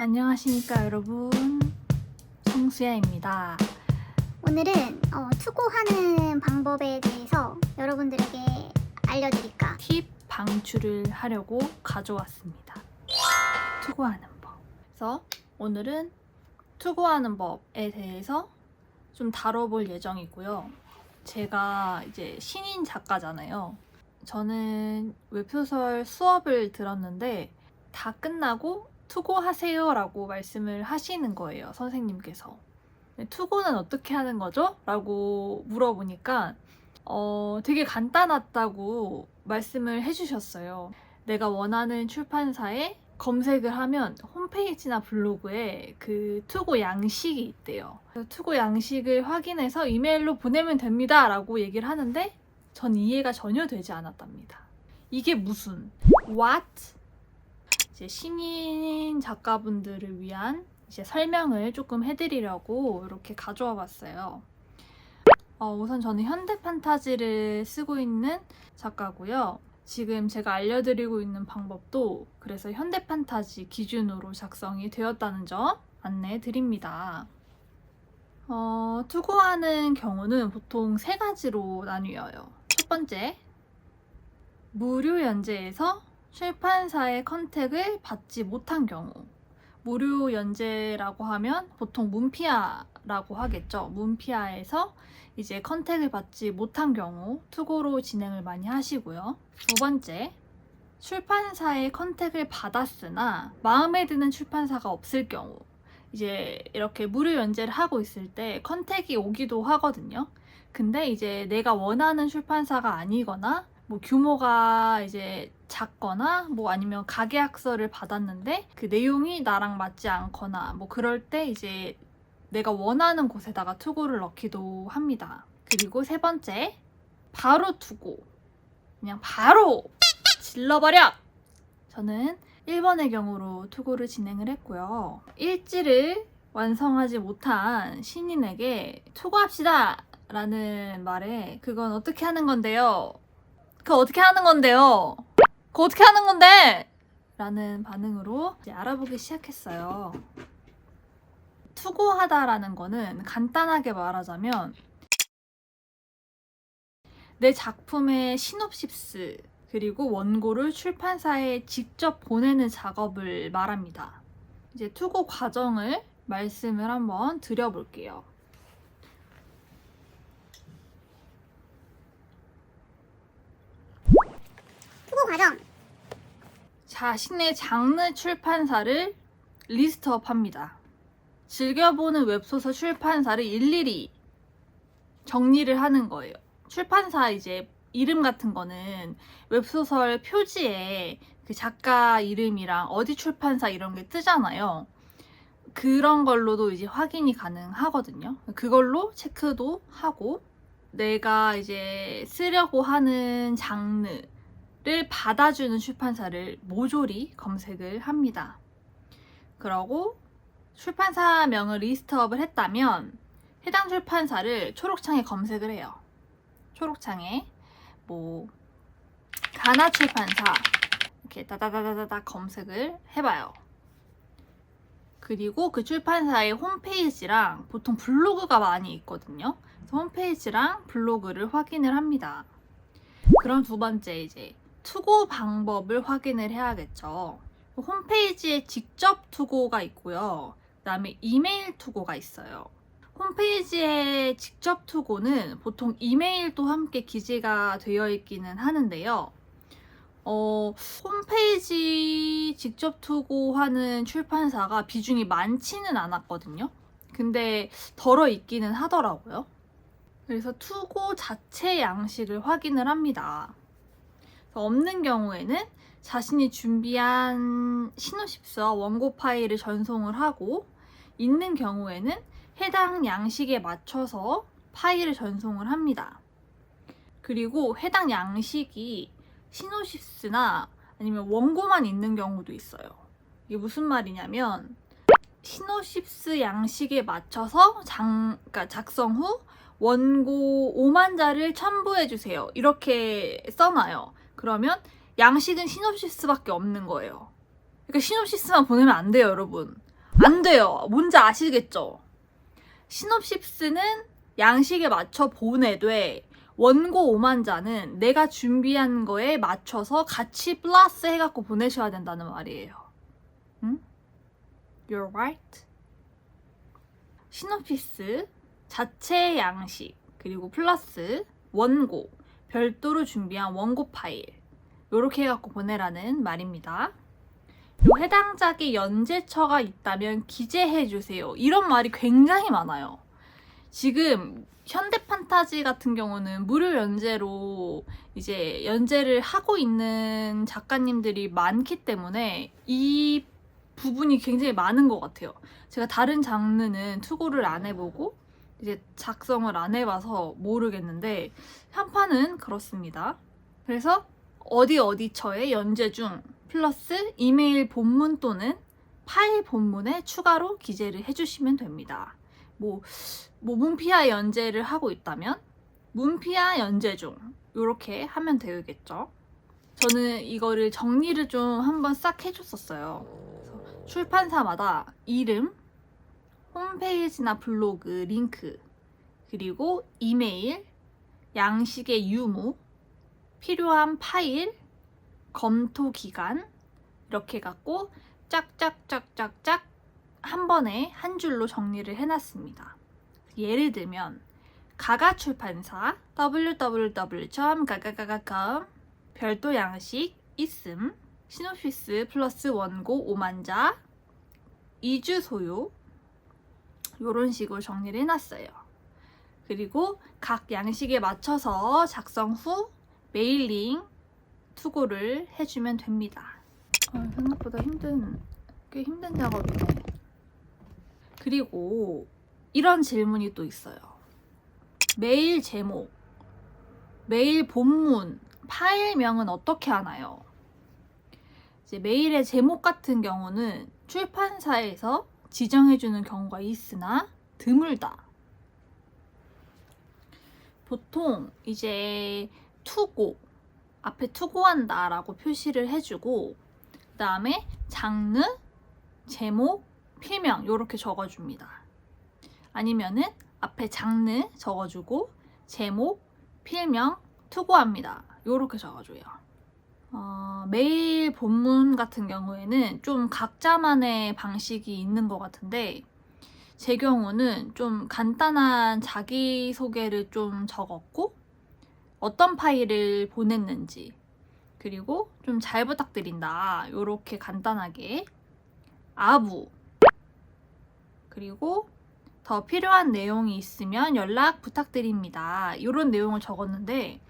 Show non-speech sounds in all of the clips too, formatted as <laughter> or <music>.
안녕하십니까 여러분. 성수야입니다. 오늘은 어, 투고하는 방법에 대해서 여러분들에게 알려드릴까? 팁 방출을 하려고 가져왔습니다. 투고하는 법. 그래서 오늘은 투고하는 법에 대해서 좀 다뤄볼 예정이고요. 제가 이제 신인 작가잖아요. 저는 웹소설 수업을 들었는데 다 끝나고 투고하세요 라고 말씀을 하시는 거예요 선생님께서 네, 투고는 어떻게 하는 거죠? 라고 물어보니까 어, 되게 간단하다고 말씀을 해주셨어요. 내가 원하는 출판사에 검색을 하면 홈페이지나 블로그에 그 투고 양식이 있대요. 투고 양식을 확인해서 이메일로 보내면 됩니다. 라고 얘기를 하는데 전 이해가 전혀 되지 않았답니다. 이게 무슨 what? 이제 신인 작가분들을 위한 이제 설명을 조금 해드리려고 이렇게 가져와 봤어요. 어, 우선 저는 현대 판타지를 쓰고 있는 작가고요. 지금 제가 알려드리고 있는 방법도 그래서 현대 판타지 기준으로 작성이 되었다는 점 안내 드립니다. 어, 투고하는 경우는 보통 세 가지로 나뉘어요. 첫 번째, 무료 연재에서 출판사의 컨택을 받지 못한 경우. 무료 연재라고 하면 보통 문피아라고 하겠죠. 문피아에서 이제 컨택을 받지 못한 경우 투고로 진행을 많이 하시고요. 두 번째, 출판사의 컨택을 받았으나 마음에 드는 출판사가 없을 경우 이제 이렇게 무료 연재를 하고 있을 때 컨택이 오기도 하거든요. 근데 이제 내가 원하는 출판사가 아니거나 뭐 규모가 이제 작거나 뭐 아니면 가계약서를 받았는데 그 내용이 나랑 맞지 않거나 뭐 그럴 때 이제 내가 원하는 곳에다가 투고를 넣기도 합니다. 그리고 세 번째, 바로 투고. 그냥 바로 질러버려! 저는 1번의 경우로 투고를 진행을 했고요. 일지를 완성하지 못한 신인에게 투고합시다! 라는 말에 그건 어떻게 하는 건데요? 그거 어떻게 하는 건데요? 그거 어떻게 하는 건데? 라는 반응으로 이제 알아보기 시작했어요. 투고하다라는 거는 간단하게 말하자면 내 작품의 시놉시스 그리고 원고를 출판사에 직접 보내는 작업을 말합니다. 이제 투고 과정을 말씀을 한번 드려볼게요. 투고 과정 자신의 장르 출판사를 리스트업합니다. 즐겨보는 웹소설 출판사를 일일이 정리를 하는 거예요. 출판사 이제 이름 같은 거는 웹소설 표지에 그 작가 이름이랑 어디 출판사 이런 게 뜨잖아요. 그런 걸로도 이제 확인이 가능하거든요. 그걸로 체크도 하고 내가 이제 쓰려고 하는 장르 를 받아주는 출판사를 모조리 검색을 합니다. 그러고 출판사명을 리스트업을 했다면 해당 출판사를 초록창에 검색을 해요. 초록창에 뭐 가나 출판사 이렇게 다다다다다 검색을 해봐요. 그리고 그 출판사의 홈페이지랑 보통 블로그가 많이 있거든요. 홈페이지랑 블로그를 확인을 합니다. 그럼 두 번째 이제 투고 방법을 확인을 해야겠죠. 홈페이지에 직접 투고가 있고요. 그 다음에 이메일 투고가 있어요. 홈페이지에 직접 투고는 보통 이메일도 함께 기재가 되어 있기는 하는데요. 어, 홈페이지 직접 투고하는 출판사가 비중이 많지는 않았거든요. 근데 덜어 있기는 하더라고요. 그래서 투고 자체 양식을 확인을 합니다. 없는 경우에는 자신이 준비한 시노십스와 원고 파일을 전송을 하고 있는 경우에는 해당 양식에 맞춰서 파일을 전송을 합니다. 그리고 해당 양식이 시노십스나 아니면 원고만 있는 경우도 있어요. 이게 무슨 말이냐면 시노십스 양식에 맞춰서 장, 그러니까 작성 후 원고 5만 자를 첨부해 주세요. 이렇게 써놔요. 그러면 양식은 시놉시스밖에 없는 거예요. 그러니까 시놉시스만 보내면 안 돼요, 여러분. 안 돼요. 뭔지 아시겠죠? 시놉시스는 양식에 맞춰 보내되 원고 5만 자는 내가 준비한 거에 맞춰서 같이 플러스 해갖고 보내셔야 된다는 말이에요. 응? You're right. 시놉시스 자체 양식 그리고 플러스 원고 별도로 준비한 원고 파일 요렇게 해갖고 보내라는 말입니다. 요 해당 작의 연재처가 있다면 기재해 주세요. 이런 말이 굉장히 많아요. 지금 현대 판타지 같은 경우는 무료 연재로 이제 연재를 하고 있는 작가님들이 많기 때문에 이 부분이 굉장히 많은 것 같아요. 제가 다른 장르는 투고를 안 해보고 이제 작성을 안 해봐서 모르겠는데 한판은 그렇습니다. 그래서 어디 어디처의 연재 중 플러스 이메일 본문 또는 파일 본문에 추가로 기재를 해주시면 됩니다. 뭐, 뭐 문피아 연재를 하고 있다면 문피아 연재 중 이렇게 하면 되겠죠. 저는 이거를 정리를 좀 한번 싹 해줬었어요. 출판사마다 이름, 홈페이지나 블로그 링크, 그리고 이메일, 양식의 유무, 필요한 파일, 검토 기간 이렇게 갖고 짝짝짝짝짝 한 번에 한 줄로 정리를 해놨습니다. 예를 들면 가가 출판사 www.가가가가.com 별도 양식 있음 시놉시스 플러스 원고 5만자 2주 소요 이런 식으로 정리를 해놨어요. 그리고 각 양식에 맞춰서 작성 후 메일링 투고를 해주면 됩니다. 아, 생각보다 힘든 꽤 힘든 작업이네. 그리고 이런 질문이 또 있어요. 메일 제목, 메일 본문, 파일명은 어떻게 하나요? 이제 메일의 제목 같은 경우는 출판사에서 지정해주는 경우가 있으나 드물다. 보통 이제 투고, 앞에 투고한다 라고 표시를 해주고 그 다음에 장르, 제목, 필명 이렇게 적어줍니다. 아니면은 앞에 장르 적어주고 제목, 필명 투고합니다. 이렇게 적어줘요. 어, 메일 본문 같은 경우에는 좀 각자만의 방식이 있는 것 같은데 제 경우는 좀 간단한 자기소개를 좀 적었고 어떤 파일을 보냈는지 그리고 좀 잘 부탁드린다 이렇게 간단하게. 아부. 그리고 더 필요한 내용이 있으면 연락 부탁드립니다. 이런 내용을 적었는데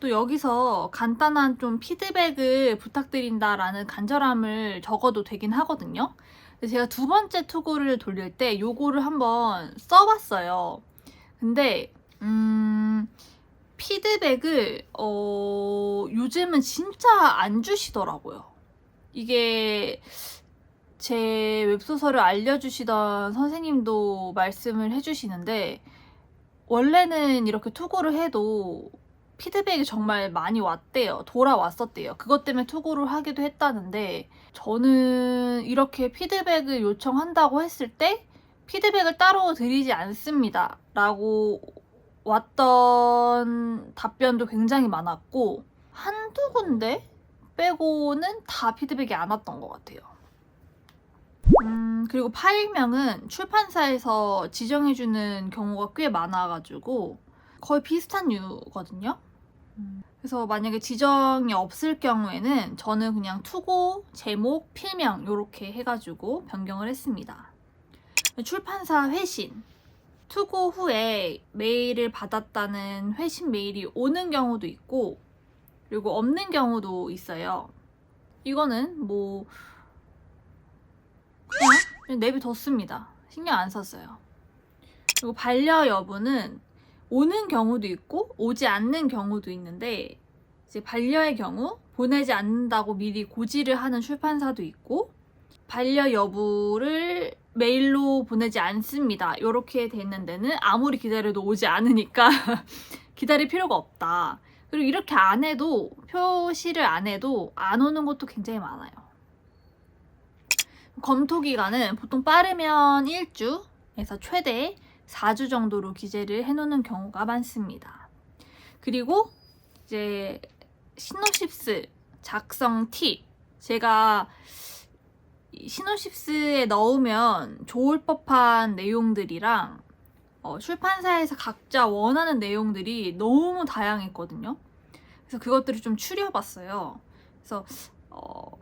또 여기서 간단한 좀 피드백을 부탁드린다라는 간절함을 적어도 되긴 하거든요 제가 두 번째 투고를 돌릴 때 요거를 한번 써봤어요 근데 음 피드백을 어, 요즘은 진짜 안 주시더라고요. 이게 제 웹소설을 알려주시던 선생님도 말씀을 해주시는데 원래는 이렇게 투고를 해도 피드백이 정말 많이 왔대요. 돌아왔었대요. 그것 때문에 투고를 하기도 했다는데 저는 이렇게 피드백을 요청한다고 했을 때 피드백을 따로 드리지 않습니다. 라고 왔던 답변도 굉장히 많았고 한두 군데 빼고는 다 피드백이 안 왔던 것 같아요. 음, 그리고 파일명은 출판사에서 지정해주는 경우가 꽤 많아가지고 거의 비슷한 류거든요. 음, 그래서 만약에 지정이 없을 경우에는 저는 그냥 투고, 제목, 필명 이렇게 해가지고 변경을 했습니다. 출판사 회신 투고 후에 메일을 받았다는 회신 메일이 오는 경우도 있고 그리고 없는 경우도 있어요. 이거는 뭐 그냥 내비뒀습니다. 신경 안 썼어요. 그리고 반려 여부는 오는 경우도 있고 오지 않는 경우도 있는데 이제 반려의 경우 보내지 않는다고 미리 고지를 하는 출판사도 있고 반려 여부를 메일로 보내지 않습니다. 이렇게 돼 있는 데는 아무리 기다려도 오지 않으니까 <laughs> 기다릴 필요가 없다. 그리고 이렇게 안 해도 표시를 안 해도 안 오는 것도 굉장히 많아요. 검토 기간은 보통 빠르면 1주에서 최대 4주 정도로 기재를 해놓는 경우가 많습니다. 그리고 이제 시노십스 작성 팁 제가 이 시노십스에 넣으면 좋을 법한 내용들이랑 어, 출판사에서 각자 원하는 내용들이 너무 다양했거든요. 그래서 그것들을 좀 추려봤어요. 그래서 어,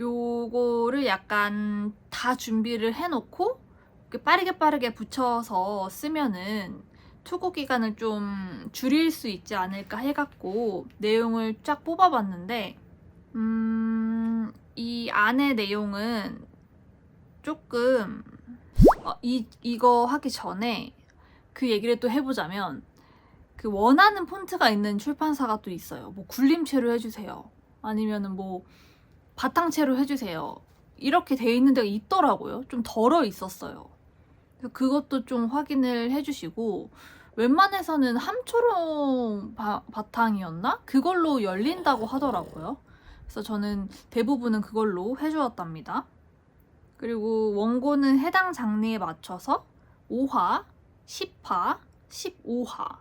요거를 약간 다 준비를 해놓고 빠르게 빠르게 붙여서 쓰면은 투고 기간을 좀 줄일 수 있지 않을까 해갖고 내용을 쫙 뽑아봤는데 음, 이 안의 내용은 조금 어, 이 이거 하기 전에 그 얘기를 또 해보자면 그 원하는 폰트가 있는 출판사가 또 있어요. 뭐 굴림체로 해주세요. 아니면은 뭐 바탕체로 해주세요. 이렇게 돼 있는 데가 있더라고요. 좀 덜어 있었어요. 그것도 좀 확인을 해주시고 웬만해서는 함초롱 바, 바탕이었나? 그걸로 열린다고 하더라고요. 그래서 저는 대부분은 그걸로 해주었답니다. 그리고 원고는 해당 장르에 맞춰서 5화, 10화, 15화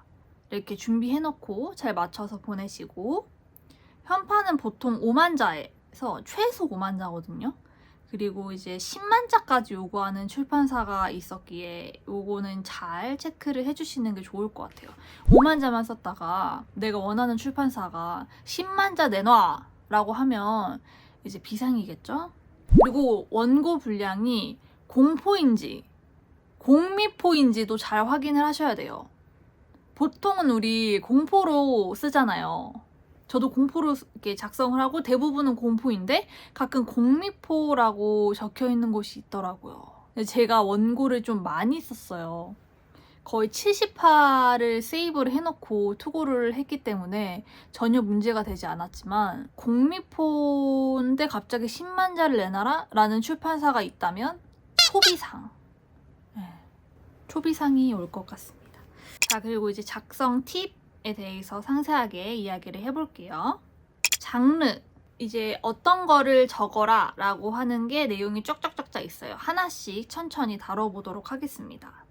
이렇게 준비해놓고 잘 맞춰서 보내시고 현판은 보통 5만 자에서 최소 5만 자거든요. 그리고 이제 10만 자까지 요구하는 출판사가 있었기에 요거는 잘 체크를 해주시는 게 좋을 것 같아요. 5만 자만 썼다가 내가 원하는 출판사가 10만 자 내놔 라고 하면 이제 비상이겠죠? 그리고 원고 분량이 공포인지 공미포인지도 잘 확인을 하셔야 돼요. 보통은 우리 공포로 쓰잖아요. 저도 공포로 이렇게 작성을 하고 대부분은 공포인데 가끔 공미포라고 적혀 있는 곳이 있더라고요. 제가 원고를 좀 많이 썼어요. 거의 70화를 세이브를 해놓고 투고를 했기 때문에 전혀 문제가 되지 않았지만 공미포인데 갑자기 10만 자를 내놔라? 라는 출판사가 있다면 초비상. 네, 초비상이 올 것 같습니다. 자, 그리고 이제 작성 팁에 대해서 상세하게 이야기를 해볼게요. 장르. 이제 어떤 거를 적어라 라고 하는 게 내용이 쫙쫙쫙쫙 있어요. 하나씩 천천히 다뤄보도록 하겠습니다.